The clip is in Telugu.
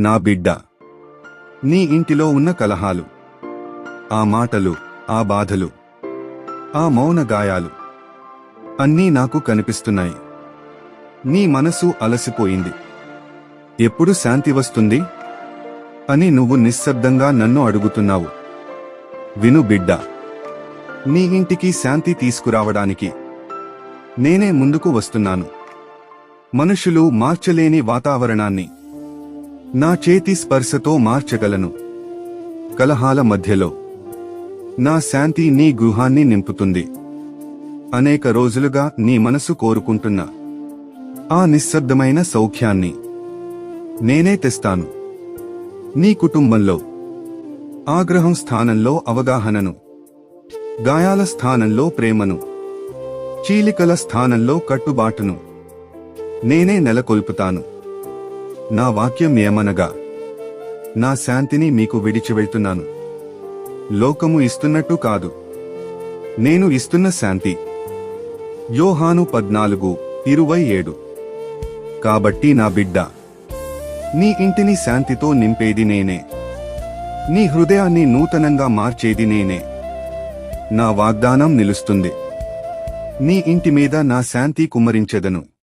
నా బిడ్డ. నీ ఇంటిలో ఉన్న కలహాలు. ఆ మాటలు ఆ బాధలు ఆ మౌన గాయాలు అన్నీ నాకు కనిపిస్తున్నాయి. నీ మనసు అలసిపోయింది. ఎప్పుడు శాంతి వస్తుంది? అని నువ్వు నిశ్శబ్దంగా నన్ను అడుగుతున్నావు. విను బిడ్డ. నీ ఇంటికి శాంతి తీసుకురావడానికి నేనే ముందుకు వస్తున్నాను. మనుషులు మార్చలేని వాతావరణాన్ని నా చేతి స్పర్శతో మార్చగలను. కలహాల మధ్యలో. నా శాంతి నీ గృహాన్ని నింపుతుంది. అనేక రోజులుగా నీ మనసు కోరుకుంటున్న. ఆ నిశ్శబ్దమైన సౌఖ్యాన్ని నేనే తెస్తాను. నీ కుటుంబంలో. ఆగ్రహం స్థానంలో అవగాహనను. గాయాల స్థానంలో ప్రేమను. చీలికల స్థానంలో కట్టుబాటును నేనే నెలకొల్పుతాను. నా వాక్యం ఏమనగా నా శాంతిని మీకు విడిచివెళ్తున్నాను లోకము ఇస్తున్నట్టు కాదు. నేను ఇస్తున్న శాంతి. యోహాను పద్నాలుగు ఇరవై ఏడు. కాబట్టి నా బిడ్డ నీ ఇంటిని శాంతితో నింపేది నేనే. నీ హృదయాన్ని నూతనంగా మార్చేది నేనే. నా వాగ్దానం నిలుస్తుంది. నీ ఇంటి మీద నా శాంతి కుమ్మరించెదను.